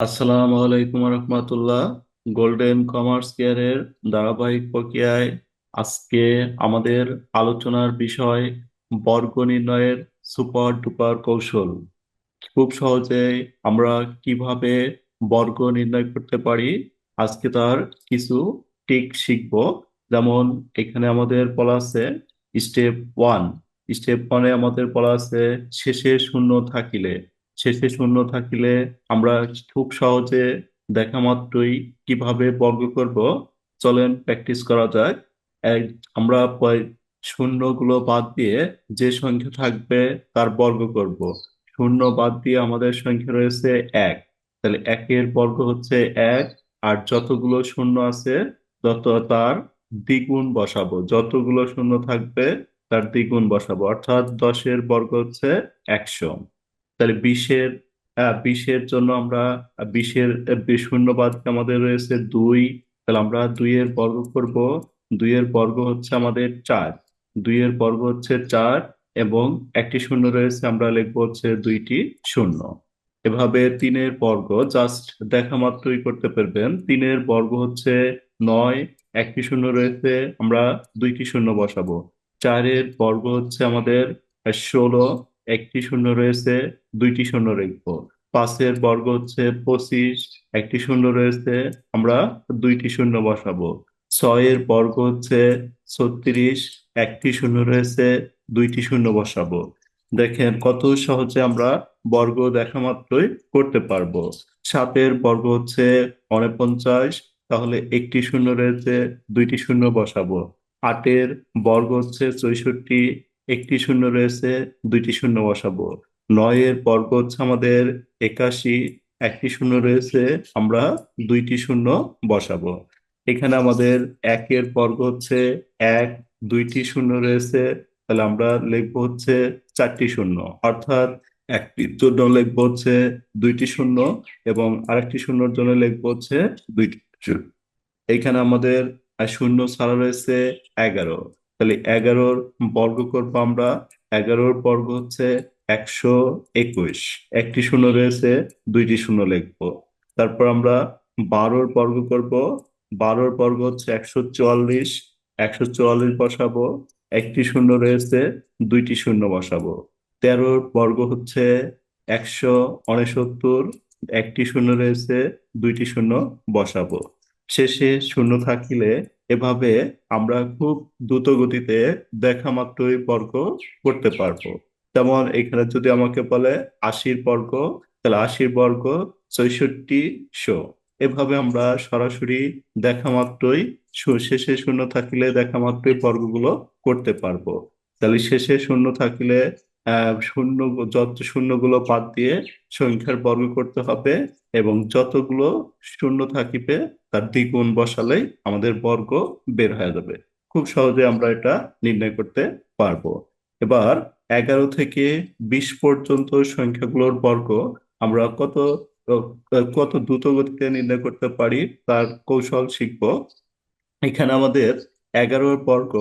আসসালামু আলাইকুম রহমতুল্লাহ। Golden commerce কেয়ারের ধারাবাহিক প্রক্রিয়ায় আজকে আমাদের আলোচনার বিষয় বর্গ নির্ণয়ের সুপার ডুপার কৌশল। খুব সহজে আমরা কীভাবে বর্গ নির্ণয় করতে পারি, আজকে তার কিছু টিক শিখব। যেমন এখানে আমাদের বলা আছে স্টেপ ওয়ান স্টেপ ওয়ানে আমাদের বলা আছে শেষে শূন্য থাকিলে। শেষে শূন্য থাকিলে আমরা খুব সহজে দেখা মাত্রই কীভাবে বর্গ করব? চলেন প্র্যাকটিস করা যাক। আমরা শূন্যগুলো বাদ দিয়ে যে সংখ্যা থাকবে তার বর্গ করব। শূন্য বাদ দিয়ে আমাদের সংখ্যা রয়েছে এক। তাহলে একের বর্গ হচ্ছে এক, আর যতগুলো শূন্য আছে তত তার দ্বিগুণ বসাবো। যতগুলো শূন্য থাকবে তার দ্বিগুণ বসাবো। অর্থাৎ দশের বর্গ হচ্ছে একশো। তাহলে বিশের বিশের জন্য আমরা বিশের আহ, বি- শূন্য বাদ আমাদের রয়েছে? দুই। তাহলে আমরা দুইয়ের বর্গ করব। দুইয়ের বর্গ হচ্ছে আমাদের চার। দুইয়ের বর্গ হচ্ছে চার এবং একটি শূন্য রয়েছে আমরা লিখব হচ্ছে দুইটি শূন্য। এভাবে তিনের বর্গ জাস্ট দেখা মাত্রই করতে পারবেন। তিনের বর্গ হচ্ছে নয় একটি শূন্য রয়েছে আমরা দুইটি শূন্য বসাবো। চারের বর্গ হচ্ছে আমাদের ষোলো একটি শূন্য রয়েছে, দুইটি শূন্য লিখব পাঁচের বর্গ হচ্ছে পঁচিশ, একটি শূন্য রয়েছে, আমরা দুইটি শূন্য বসাবো। ছয়ের বর্গ হচ্ছে ছত্রিশ, একটি শূন্য রয়েছে, দুইটি শূন্য বসাবো। দেখেন কত সহজে আমরা বর্গ দেখা মাত্রই করতে পারব। সাতের বর্গ হচ্ছে উনপঞ্চাশ, তাহলে একটি শূন্য রয়েছে, দুইটি শূন্য বসাবো। আটের বর্গ হচ্ছে চৌষট্টি একটি শূন্য রয়েছে, দুইটি শূন্য বসাবো। নয়ের বর্গ হচ্ছে আমাদের একাশি, একটি শূন্য রয়েছে, আমরা দুইটি শূন্য বসাবো। এখানে আমাদের একের বর্গ হচ্ছে এক, দুইটি শূন্য রয়েছে, তাহলে আমরা লিখব হচ্ছে চারটি শূন্য। অর্থাৎ একটির জন্য লিখব হচ্ছে দুইটি শূন্য এবং আরেকটি শূন্যর জন্য লিখব হচ্ছে দুইটি এখানে আমাদের শূন্য ছাড়া রয়েছে এগারো। তাহলে এগারোর বর্গ করব আমরা। এগারোর বর্গ হচ্ছে একশো একুশ। একটি শূন্য রয়েছে, দুইটি শূন্য লিখব। তারপর আমরা বারোর বর্গ করব। বারোর বর্গ হচ্ছে একশো চুয়াল্লিশ। একশো চুয়াল্লিশ বসাবো। একটি শূন্য রয়েছে, দুইটি শূন্য বসাবো। তেরোর বর্গ হচ্ছে একশো উনসত্তর একটি শূন্য রয়েছে, দুইটি শূন্য বসাবো। শেষে শূন্য থাকিলে এভাবে আমরা খুব দ্রুত গতিতে দেখা মাত্রই বর্গ করতে পারব। যেমন এখানে যদি আমাকে বলে আশির বর্গ, তাহলে আশির বর্গ চৌষট্টি শো। এভাবে আমরা সরাসরি দেখা মাত্রই শেষে শূন্য থাকিলে দেখা মাত্রই বর্গগুলো করতে পারব। তাহলে শেষে শূন্য থাকিলে শূন্য যত শূন্যগুলো বাদ দিয়ে সংখ্যার বর্গ করতে হবে এবং যতগুলো শূন্য থাকিবে, তার দ্বিগুণ বসালেই আমাদের বর্গ বের হয়ে যাবে। খুব সহজে আমরা এটা নির্ণয় করতে পারব। এবার এগারো থেকে বিশ পর্যন্ত সংখ্যাগুলোর বর্গ আমরা কত কত দ্রুত গতিতে নির্ণয় করতে পারি, তার কৌশল শিখব। এখানে আমাদের এগারোর বর্গ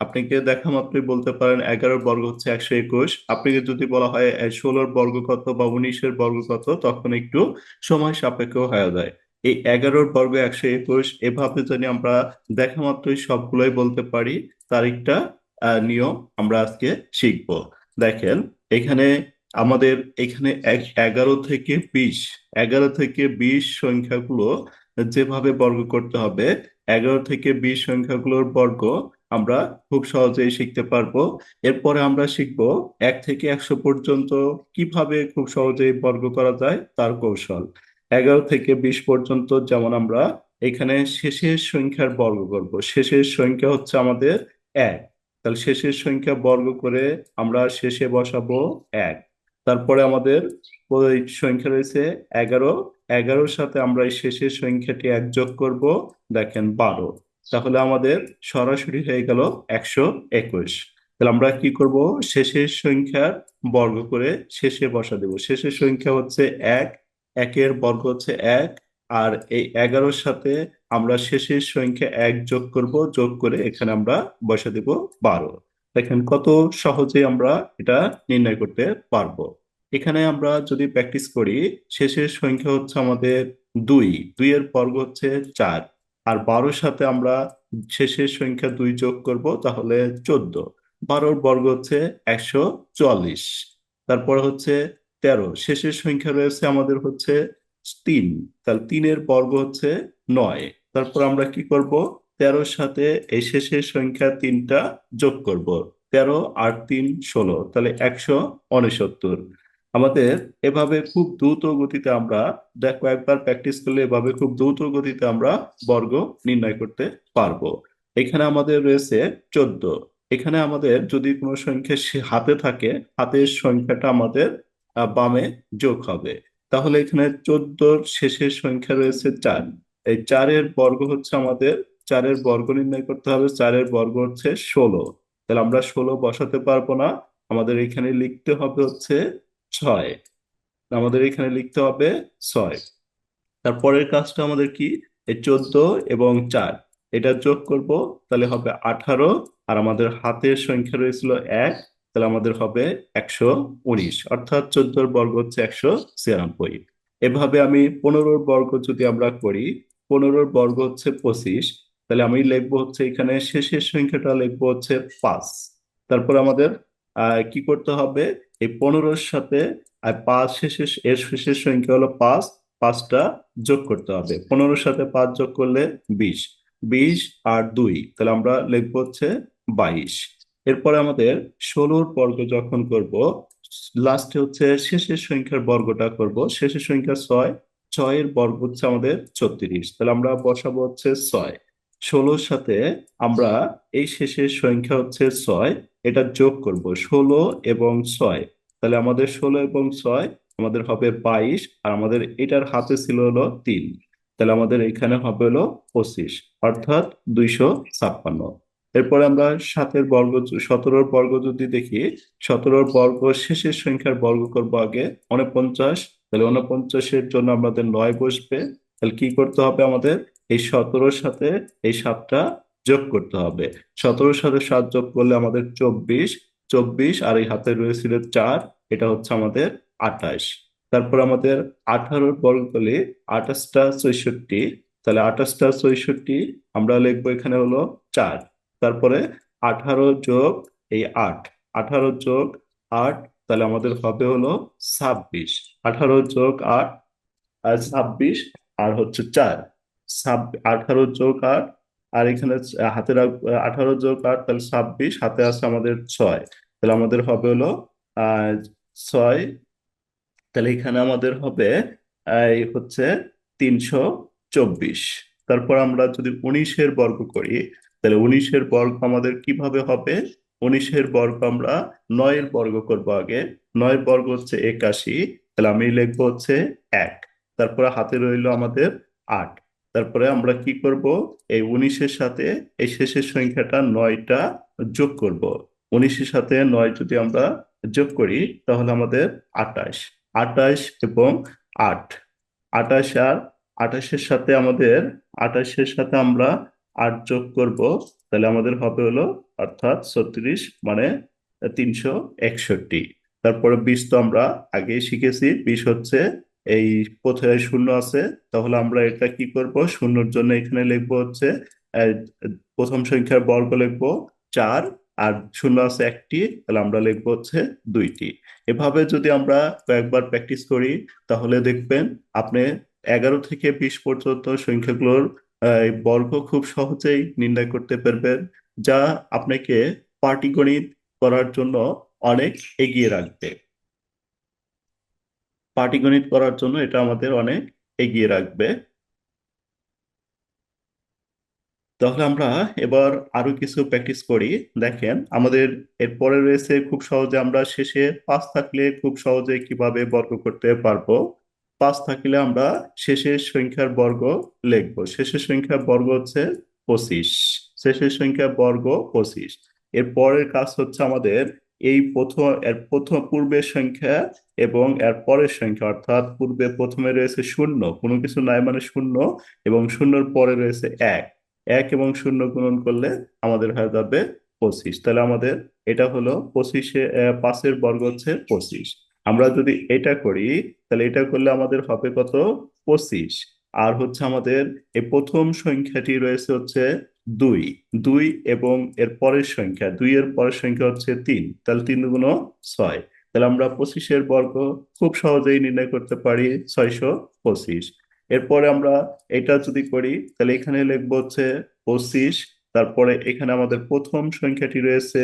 আপনাকে দেখা মাত্রই বলতে পারেন এগারোর বর্গ হচ্ছে একশো একুশ। আপনাকে যদি বলা হয় ষোলোর বর্গ কত বা উনিশের বর্গ কত, তখন একটু সময় সাপেক্ষ হয়ে যায় এই এগারোর বর্গ একশো একুশ, এভাবে যদি আমরা দেখা মাত্রই সবগুলোই বলতে পারি তার একটা নিয়ম আমরা আজকে শিখব। দেখেন, এখানে আমাদের এখানে এগারো থেকে বিশ, এগারো থেকে বিশ সংখ্যাগুলো যেভাবে বর্গ করতে হবে, এগারো থেকে বিশ সংখ্যাগুলোর বর্গ আমরা খুব সহজেই শিখতে পারব। এরপরে আমরা শিখব এক থেকে একশো পর্যন্ত কীভাবে খুব সহজেই বর্গ করা যায় তার কৌশল। এগারো থেকে বিশ পর্যন্ত যেমন আমরা এখানে শেষের সংখ্যার বর্গ করব। শেষের সংখ্যা হচ্ছে আমাদের এক। তাহলে শেষের সংখ্যা বর্গ করে আমরা শেষে বসাবো এক। তারপরে আমাদের সংখ্যা রয়েছে এগারো। এগারোর সাথে আমরা এই শেষের সংখ্যাটি এক যোগ করব। দেখেন বারো। তাহলে আমাদের সরাসরি হয়ে গেল একশো একুশ। তাহলে আমরা কি করব? শেষের সংখ্যার বর্গ করে শেষে বসা দেব। শেষের সংখ্যা হচ্ছে এক, একের বর্গ হচ্ছে এক, আর এই এগারোর সাথে আমরা শেষের সংখ্যা এক যোগ করব, যোগ করে এখানে আমরা বসা দেব বারো। দেখেন কত সহজে আমরা এটা নির্ণয় করতে পারব। এখানে আমরা যদি প্র্যাকটিস করি, শেষের সংখ্যা হচ্ছে আমাদের দুই, দুইয়ের বর্গ হচ্ছে চার। আর বারোর সাথে আমরা শেষের সংখ্যা দুই যোগ করব, তাহলে চোদ্দ। বারোর বর্গ হচ্ছে একশো চুয়াল্লিশ। তারপর হচ্ছে তেরো। শেষের সংখ্যা রয়েছে আমাদের হচ্ছে তিন। তাহলে তিনের বর্গ হচ্ছে নয়। তারপর আমরা কি করব? তেরোর সাথে এই শেষের সংখ্যা তিনটা যোগ করব। তেরো আর তিন, ষোলো। তাহলে একশো উনসত্তর। আমাদের এভাবে খুব দ্রুত গতিতে আমরা দেখো একবার প্র্যাকটিস করলে এভাবে খুব দ্রুত গতিতে আমরা বর্গ নির্ণয় করতে পারব। এখানে আমাদের রয়েছে চোদ্দ। এখানে আমাদের যদি কোনো সংখ্যা হাতে থাকে, হাতের সংখ্যাটা আমাদের বামে যোগ হবে। তাহলে এখানে চোদ্দোর শেষের সংখ্যা রয়েছে চার। এই চারের বর্গ হচ্ছে আমাদের, চারের বর্গ নির্ণয় করতে হবে, চারের বর্গ হচ্ছে ষোলো। তাহলে আমরা ষোলো বসাতে পারব না। আমাদের এখানে লিখতে হবে হচ্ছে ছয়। আমাদের এখানে লিখতে হবে ছয়। তারপরের কাজটা আমাদের কি? এই চোদ্দ এবং চার। এটা যোগ করব, তাহলে হবে আঠারো। আর আমাদের হাতের সংখ্যা রয়েছিল এক, তাহলে আমাদের হবে একশো উনিশ। অর্থাৎ চোদ্দোর বর্গ হচ্ছে একশো ছিয়ানব্বই। এভাবে আমি পনেরোর বর্গ যদি আমরা করি, পনেরোর বর্গ হচ্ছে পঁচিশ। তাহলে আমি লিখব হচ্ছে এখানে শেষের সংখ্যাটা লিখব হচ্ছে পাঁচ। তারপর আমাদের কি করতে হবে? এই পনেরোর সাথে আর পাঁচ শেষের, এর শেষের সংখ্যা হলো পাঁচ, পাঁচটা যোগ করতে হবে। পনেরোর সাথে পাঁচ যোগ করলে বিশ। বিশ আর দুই, তাহলে আমরা লিখব হচ্ছে বাইশ। এরপরে আমাদের ষোলোর বর্গ যখন করব লাস্টে হচ্ছে শেষের সংখ্যার বর্গটা করব। শেষের সংখ্যা ছয়, ছয়ের বর্গ হচ্ছে আমাদের ছত্রিশ। তাহলে আমরা বসাবো হচ্ছে ছয়। ষোলোর সাথে আমরা এই শেষের সংখ্যা হচ্ছে ছয়, এটা যোগ করব ষোলো এবং ছয়। তাহলে আমাদের ষোলো এবং ছয় আমাদের হবে বাইশ, আর আমাদের এটার হাতে ছিল হলো তিন। তাহলে আমাদের এখানে হবে হলো পঁচিশ, অর্থাৎ দুইশো ছাপ্পান্ন। এরপরে আমরা সাতের বর্গ সতেরোর বর্গ যদি দেখি, সতেরোর বর্গ শেষের সংখ্যার বর্গ করব আগে উনপঞ্চাশ তাহলে উনপঞ্চাশের জন্য আমাদের নয় বসবে। তাহলে কি করতে হবে আমাদের? এই সতেরোর সাথে এই সাতটা যোগ করতে হবে। সতেরোর সাথে সাত যোগ করলে আমাদের চব্বিশ চব্বিশ আর এই হাতে রয়েছিল চার, এটা হচ্ছে আমাদের আঠাশ। তারপর আমাদের আঠারোর করলে আঠাশটা চৌষট্টি তাহলে আঠাশটা চৌষট্টি আমরা লিখব এখানে হলো চার। তারপরে আঠারো যোগ এই আট, আঠারো যোগ আট, তাহলে আমাদের হবে হলো ছাব্বিশ। আঠারো যোগ আট, আর ছাব্বিশ, আর হচ্ছে চার। ছাব্বিশ আঠারো যোগ আট, আর এখানে হাতে রাখ আঠারো যোগ আট, তাহলে ছাব্বিশ, হাতে আছে আমাদের ছয়। তাহলে আমাদের হবে হলো ছয়, তাহলে এখানে আমাদের হবে এই হচ্ছে তিনশো চব্বিশ। তারপর আমরা যদি উনিশের বর্গ করি, তাহলে উনিশের বর্গ আমাদের কীভাবে হবে? উনিশের বর্গ আমরা নয়ের বর্গ করব আগে। নয়ের বর্গ হচ্ছে একাশি, তাহলে আমি লিখব হচ্ছে এক। তারপরে হাতে রইল আমাদের আট। তারপরে আমরা কি করব? এই উনিশের সাথে এই শেষের সংখ্যাটা নয়টা যোগ করব। উনিশের সাথে নয় যদি আমরা যোগ করি, তাহলে আমাদের আটাশ আটাশ এবং আট। আটাশ আর আটাশের সাথে আমাদের আটাশের সাথে আমরা আট যোগ করব, তাহলে আমাদের হবে হলো অর্থাৎ ছত্রিশ মানে তিনশো একষট্টি। তারপরে বিশ তো আমরা আগেই শিখেছি বিশ হচ্ছে এই প্রথমে শূন্য আছে, তাহলে আমরা এটা কি করব? শূন্যর জন্য এখানে লিখব হচ্ছে প্রথম সংখ্যার বর্গ লিখব চার, আর শূন্য আছে একটি, তাহলে আমরা লিখব হচ্ছে দুইটি। এভাবে যদি আমরা কয়েকবার প্র্যাকটিস করি, তাহলে দেখবেন আপনি এগারো থেকে বিশ পর্যন্ত সংখ্যাগুলোর বর্গ খুব সহজেই নির্ণয় করতে পারবেন, যা আপনাকে পাটিগণিত করার জন্য অনেক এগিয়ে রাখবে। পাটিগণিত করার জন্য এটা আমাদের অনেক এগিয়ে রাখবে। তাহলে আমরা এবার আরও কিছু প্র্যাকটিস করি। দেখেন, আমাদের এরপরে রয়েছে খুব সহজে আমরা শেষে পাঁচ থাকলে খুব সহজে কীভাবে বর্গ করতে পারব? পাঁচ থাকলে আমরা শেষের সংখ্যার বর্গ লিখব। শেষের সংখ্যার বর্গ হচ্ছে পঁচিশ। শেষের সংখ্যার বর্গ পঁচিশ। এর পরের কাজ হচ্ছে আমাদের এই প্রথম, এর প্রথম পূর্বের সংখ্যা এবং এর পরের সংখ্যা, অর্থাৎ পূর্বে প্রথমে রয়েছে শূন্য, কোনো কিছু নাই মানে শূন্য, এবং শূন্যর পরে রয়েছে এক। এক এবং শূন্য গুণন করলে আমাদের হয়ে যাবে পঁচিশ। তাহলে আমাদের এটা হলো পঁচিশে পাঁচের বর্গ হচ্ছে পঁচিশ। আমরা যদি এটা করি, তাহলে এটা করলে আমাদের হবে কত? পঁচিশ। আর হচ্ছে আমাদের এই প্রথম সংখ্যাটি রয়েছে হচ্ছে দুই দুই এবং এর পরের সংখ্যা, দুই এর পরের সংখ্যা হচ্ছে তিন, তাহলে তিন গুণ ছয়, তাহলে আমরা পঁচিশের বর্গ খুব সহজেই নির্ণয় করতে পারি ছয়শো পঁচিশ। এরপরে আমরা এটা যদি করি, তাহলে এখানে লিখব হচ্ছে পঁচিশ, তারপরে এখানে আমাদের প্রথম সংখ্যাটি রয়েছে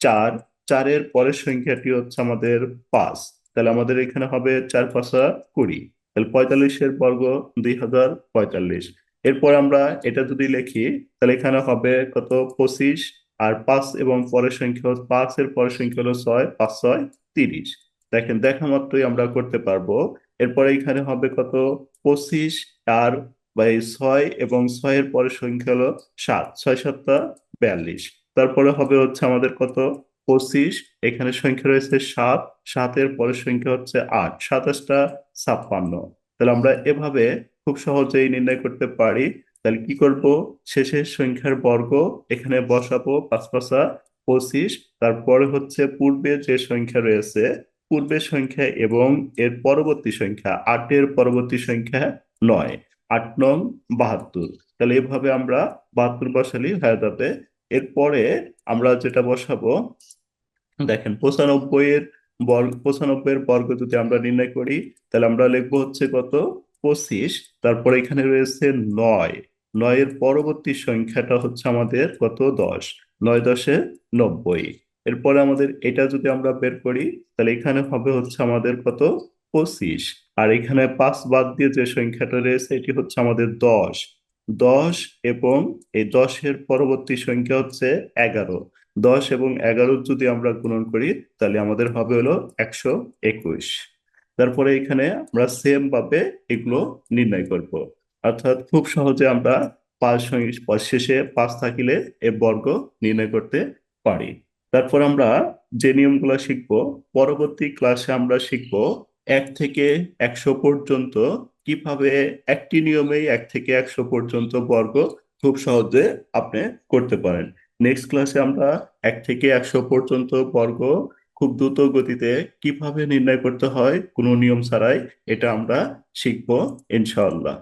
চার, চারের পরের সংখ্যাটি হচ্ছে আমাদের পাঁচ, তাহলে আমাদের এখানে হবে চার পাঁচা কুড়ি, তাহলে পঁয়তাল্লিশের বর্গ দুই হাজার পঁয়তাল্লিশ। এরপর আমরা এটা যদি লিখি, তাহলে এখানে হবে কত? পঁচিশ। আর পাঁচ এবং পরের সংখ্যা পাঁচ, এর পরের সংখ্যা হলো ছয়, পাঁচ, ছয়, তিরিশ। দেখেন, দেখা মাত্রই আমরা করতে পারব। এরপরে এখানে হবে কত? পঁচিশ। আর বা এই ছয় এবং ছয়ের পরের সংখ্যা হলো সাত। ছয় সাতটা বিয়াল্লিশ। তারপরে হবে হচ্ছে আমাদের কত? পঁচিশ। এখানে সংখ্যা রয়েছে সাত। সাতের পরের সংখ্যা হচ্ছে আট। সাতাশটা ছাপ্পান্ন। তাহলে আমরা এভাবে খুব সহজেই নির্ণয় করতে পারি। তাহলে কি করব? শেষের সংখ্যার বর্গ, এখানে বসাবো পাঁচ পাঁচা পঁচিশ। তারপরে হচ্ছে পূর্বে যে সংখ্যা রয়েছে, পূর্বের সংখ্যা এবং এর পরবর্তী সংখ্যা, আটের পরবর্তী সংখ্যা নয়, আট নং বাহাত্তর। তাহলে এভাবে আমরা বাহাত্তর বসালি হয়ে যাবে। এরপরে আমরা যেটা বসাবো, দেখেন পঁচানব্বই এর বর্গ পঁচানব্বই এর বর্গ যদি আমরা নির্ণয় করি, তাহলে আমরা লিখব হচ্ছে কত? পঁচিশ, তারপরে এখানে রয়েছে নয়। নয়ের পরবর্তী সংখ্যাটা হচ্ছে আমাদের কত? দশ। নয় দশে নব্বই। এরপরে আমাদের এটা যদি আমরা বের করি, তাহলে এখানে হবে হচ্ছে আমাদের কত? পঁচিশ। আর এখানে পাঁচ বাদ দিয়ে যে সংখ্যাটা রয়েছে, এটি হচ্ছে আমাদের দশ। দশ এবং এই দশের পরবর্তী সংখ্যা হচ্ছে এগারো। দশ এবং এগারো যদি আমরা গুণন করি, তাহলে আমাদের হবে হলো একশো একুশ। তারপরে এখানে আমরা সেম ভাবে এগুলো নির্ণয় করব। অর্থাৎ খুব সহজে আমরা পাঁচ শেষে পাঁচ থাকিলে এ বর্গ নির্ণয় করতে পারি। তারপর আমরা যে নিয়মগুলো শিখব, পরবর্তী ক্লাসে আমরা শিখব এক থেকে একশো পর্যন্ত কীভাবে একটি নিয়মেই এক থেকে একশো পর্যন্ত বর্গ খুব সহজে আপনি করতে পারেন। নেক্সট ক্লাসে আমরা এক থেকে একশো পর্যন্ত বর্গ খুব দ্রুত গতিতে কীভাবে নির্ণয় করতে হয় কোনো নিয়ম ছাড়াই এটা আমরা শিখব ইনশাআল্লাহ।